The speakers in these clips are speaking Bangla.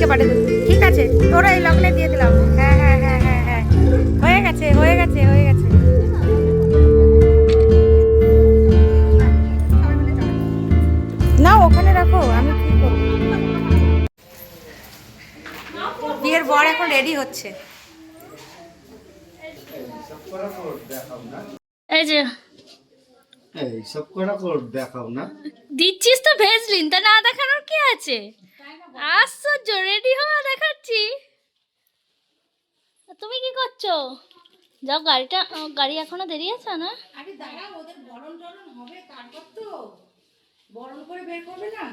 সবাইকে পাঠিয়ে দেবো ঠিক আছে তোরা এই লগ্নে দিয়ে দিলাম। হ্যাঁ হ্যাঁ হ্যাঁ হ্যাঁ হ্যাঁ। হয়ে গেছে হয়ে গেছে হয়ে গেছে। না ওখানে রাখো আমি কি করব? বিয়ের বর এখন রেডি হচ্ছে। এই যে। এই সব কর দেখাও না। দিচ্ছিস তো ভেজলিন তা না দেখানোর কি আছে? আশ্চর্য রেডি হওয়া দেখাচ্ছি। তুমি কি করছ? যাও গাড়িটা গাড়ি এখনও দেরি আছে না? আরে দাঁড়া ওদের বরণ টরণ হবে তারপর তো বরণ করে বের করবে না।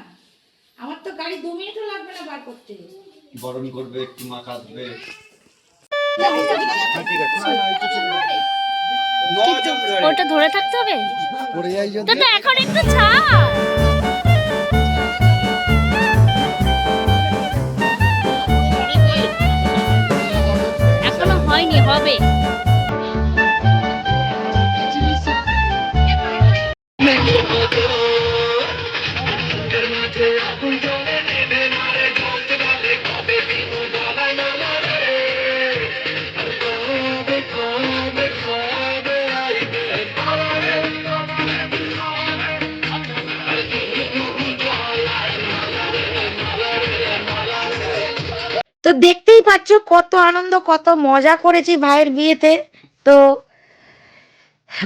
আমার তো গাড়ি দু মিনিটও লাগবে না বার করতে। বরণ করবে একটু মা কাঁদবে। ওটা ধরে থাকতে হবে? তো এখন একটু ছাড়। 对 পাচ্ছ কত আনন্দ, কত মজা করেছি ভাইয়ের বিয়েতে। তো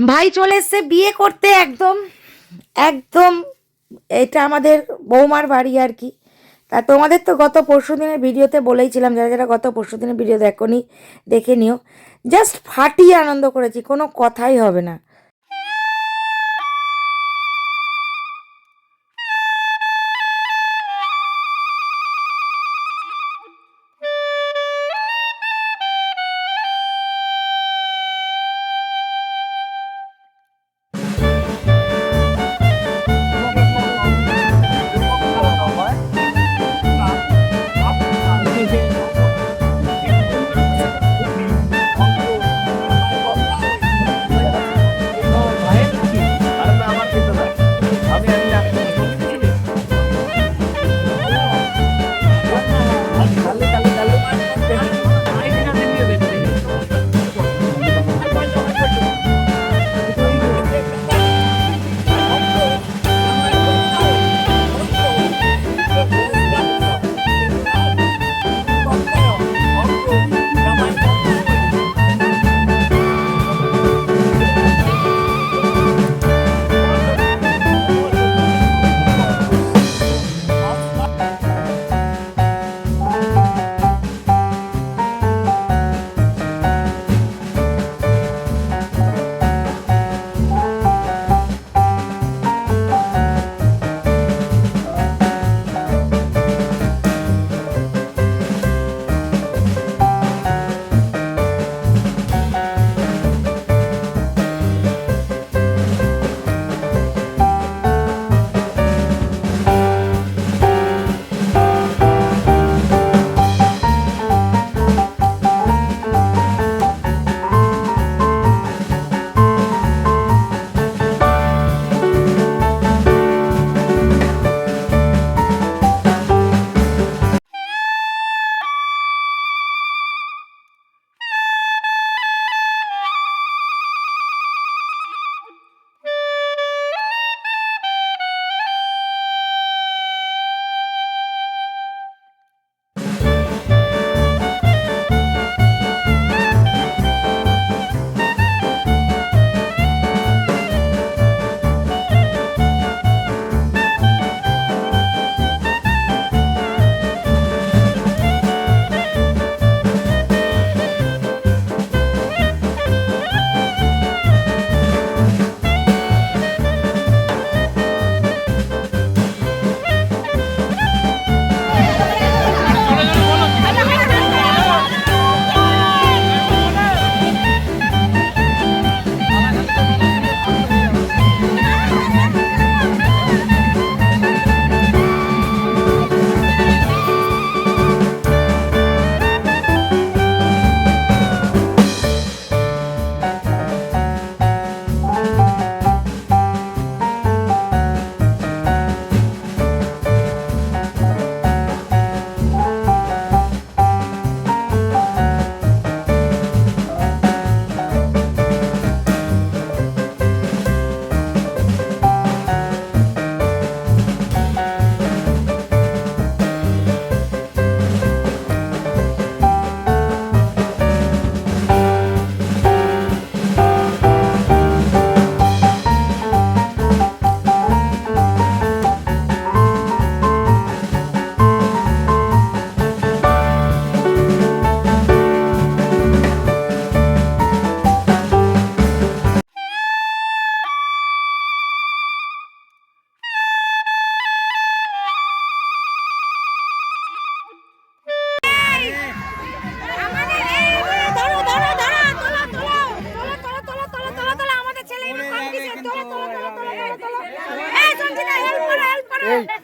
ভাই চলে এসছে বিয়ে করতে একদম একদম এটা আমাদের বৌমার বাড়ি আর কি। তা তোমাদের তো গত পরশু দিনের ভিডিওতে বলেইছিলাম, যারা যারা গত পরশু দিনের ভিডিও দেখনি, দেখে নিও। জাস্ট ফাটিয়ে আনন্দ করেছি, কোনো কথাই হবে না।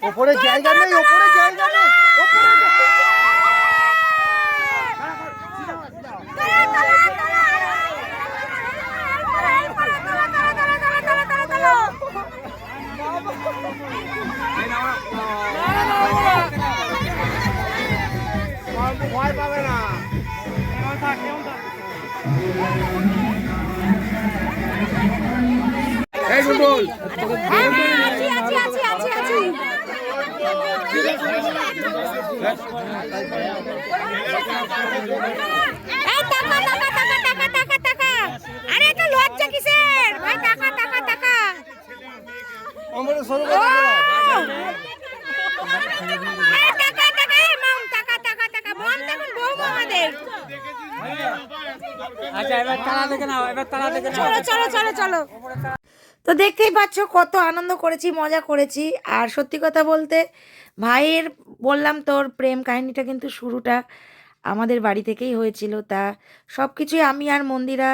ওপরে জায়গা নেই ওপরে জায়গা নেই। এই টাকা টাকা টাকা টাকা টাকা টাকা। আরে এটা লজ্জা কিসের? ভাই টাকা টাকা টাকা। আমাদের সরু টাকা টাকা এই মম টাকা টাকা টাকা। মম দেখুন বউ আমাদের। চলো চলো চলো চলো। তো দেখতেই পাচ্ছ কত আনন্দ করেছি মজা করেছি। আর সত্যি কথা বলতে ভাইয়ের বললাম তোর প্রেম কাহিনীটা কিন্তু শুরুটা। আমাদের বাড়ি থেকেই হয়েছিল তা সব কিছুই আমি আর মন্দিরা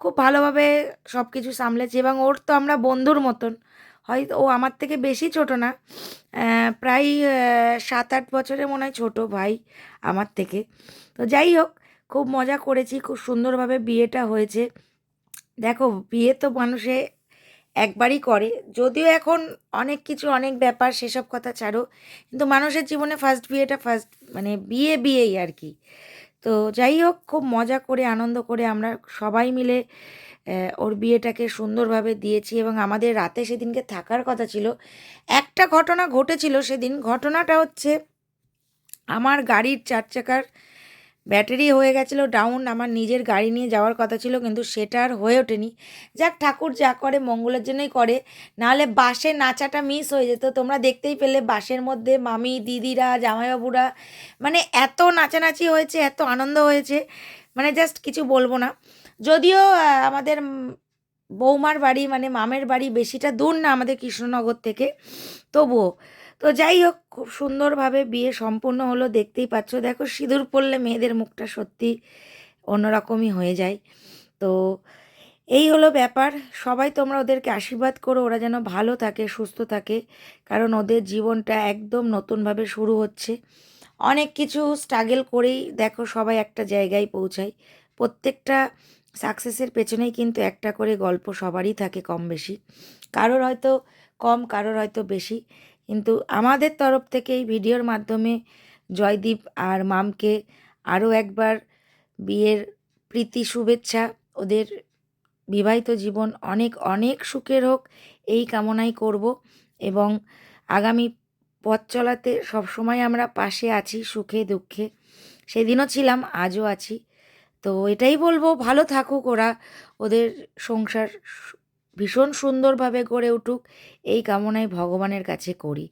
খুব ভালোভাবে সব কিছু সামলেছি এবং ওর তো আমরা বন্ধুর মতন। হয়তো ও আমার থেকে বেশি ছোট না প্রায় সাত আট বছরের মনে হয় ছোটো ভাই আমার থেকে। তো যাই হোক, খুব মজা করেছি, খুব সুন্দরভাবে বিয়েটা হয়েছে। দেখো, বিয়ে তো মানুষে একবারই করে। যদিও এখন অনেক কিছু, অনেক ব্যাপার, সেসব কথা ছাড়ো, কিন্তু মানুষের জীবনে ফার্স্ট বিয়েটা ফার্স্ট মানে বিয়ে বিয়েই আর কি। তো যাই হোক, খুব মজা করে, আনন্দ করে আমরা সবাই মিলে ওর বিয়েটাকে সুন্দরভাবে দিয়েছি এবং আমাদের রাতে সেদিনকে থাকার কথা ছিল। একটা ঘটনা ঘটেছিল সেদিন। ঘটনাটা হচ্ছে, আমার গাড়ির চার চাকার ব্যাটারি হয়ে গেছিল ডাউন আমার নিজের গাড়ি নিয়ে যাওয়ার কথা ছিল, কিন্তু সেটা আর হয়ে ওঠেনি। যাক, ঠাকুর যা করে, মঙ্গলের জন্যই করে। নাহলে বাসে নাচাটা মিস হয়ে যেত। তোমরা দেখতেই পেলে, বাসের মধ্যে মামি, দিদিরা, জামাইবাবুরা মানে এত নাচানাচি হয়েছে, এত আনন্দ হয়েছে মানে জাস্ট কিছু বলব না। যদিও আমাদের বৌমার বাড়ি মানে মামের বাড়ি বেশিটা দূর না আমাদের কৃষ্ণনগর থেকে, তবুও তো যাই হোক, খুব সুন্দরভাবে বিয়ে সম্পূর্ণ হলো, দেখতেই পাচ্ছ। দেখো, সিঁদুর পরলে মেয়েদের মুখটা সত্যি অন্যরকমই হয়ে যায়। তো এই হলো ব্যাপার। সবাই তোমরা ওদেরকে আশীর্বাদ করো, ওরা যেন ভালো থাকে, সুস্থ থাকে, কারণ ওদের জীবনটা একদম নতুনভাবে শুরু হচ্ছে। অনেক কিছু স্ট্রাগল করেই দেখো, সবাই একটা জায়গায় পৌঁছায়। প্রত্যেকটা সাকসেসের পেছনেই কিন্তু একটা করে গল্প সবারই থাকে কম বেশি। কারোর হয়তো কম, কারোর হয়তো বেশি। কিন্তু আমাদের তরফ থেকে এই ভিডিওর মাধ্যমে জয়দীপ আর মামকে আরও একবার বিয়ের প্রীতি শুভেচ্ছা, ওদের বিবাহিত জীবন অনেক অনেক সুখের হোক, এই কামনাই করব এবং আগামী পথ চলাতে সবসময় আমরা পাশে আছি সুখে, দুঃখে। সেদিনও ছিলাম, আজও আছি। তো এটাই বলব, ভালো থাকুক ওরা, ওদের সংসার ভীষণ সুন্দরভাবে গড়ে উঠুক, এই কামনাই ভগবানের কাছে করি।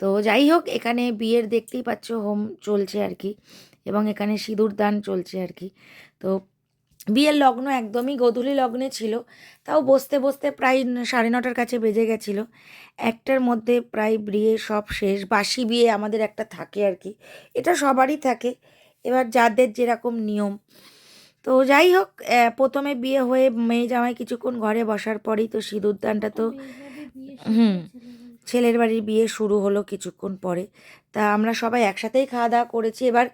তো যাই হোক, এখানে বিয়ের দেখতেই পাচ্ছ হোম চলছে আর কি, এবং এখানে সিঁদুর দান চলছে আর কি। তো বিয়ের লগ্ন একদমই গোধূলি লগ্নে ছিল, তাও বসতে বসতে প্রায় সাড়ে নটার কাছে বেজে গেছিল। একটার মধ্যে প্রায় বিয়ে সব শেষ, বাসি বিয়ে আমাদের একটা থাকে আর কি, এটা সবারই থাকে। এবার যাদের যেরকম নিয়ম তো যাই হোক প্রথমে বিয়ে হয়ে মেয়ে জামাই কিছুক্ষণ ঘরে বসার পরেই তো সিঁদুরদানটা তো হুম ছেলের বাড়ির বিয়ে শুরু হলো কিছুক্ষণ পরে। তা আমরা সবাই একসাথেই খাওয়া দাওয়া করেছি। এবার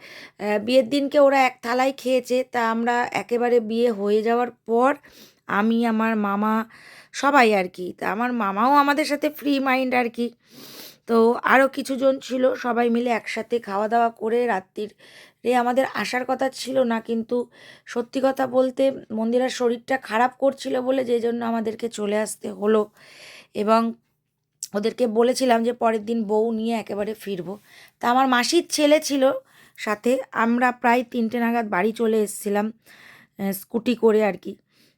বিয়ের দিনকে ওরা এক থালায় খেয়েছে। তা আমরা একেবারে বিয়ে হয়ে যাওয়ার পর আমি আমার মামা সবাই আর কি। তা আমার মামাও আমাদের সাথে ফ্রি মাইন্ড আর কি। তো আরও কিছুজন ছিল সবাই মিলে একসাথে খাওয়া দাওয়া করে রাত্রির রে আমাদের আসার কথা ছিল না, কিন্তু সত্যি কথা বলতে মন্দিরার শরীরটা খারাপ করছিল বলে যে জন্য আমাদেরকে চলে আসতে হলো এবং ওদেরকে বলেছিলাম যে পরের দিন বউ নিয়ে একেবারে ফিরবো। তা আমার মাসির ছেলে ছিল, সাথে আমরা প্রায় তিনটে নাগাদ বাড়ি চলে এসেছিলাম স্কুটি করে আর কি।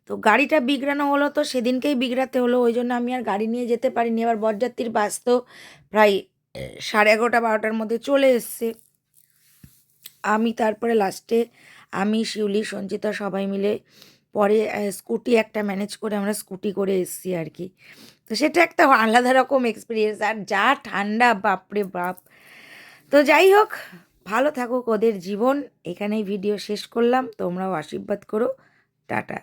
তো গাড়িটা বিগড়ানো হলো তো সেদিনকেই বিগড়াতে হলো, ওই জন্য আমি আর গাড়ি নিয়ে যেতে পারিনি। এবার বরযাত্রীর বাস তো প্রায় সাড়ে এগারোটা বারোটার মধ্যে চলে এসছে। আমি তারপরে লাস্টে আমি, শিউলি, সঞ্চিতা সবাই মিলে পরে স্কুটি একটা ম্যানেজ করে আমরা স্কুটি করে এসেছি আর কি। তো সেটা একটা আলাদা রকম এক্সপিরিয়েন্স আর যা ঠান্ডা, বাপরে বাপ। তো যাই হোক, ভালো থাকুক ওদের জীবন। এখানেই ভিডিও শেষ করলাম। তোমরাও আশীর্বাদ করো। টাটা।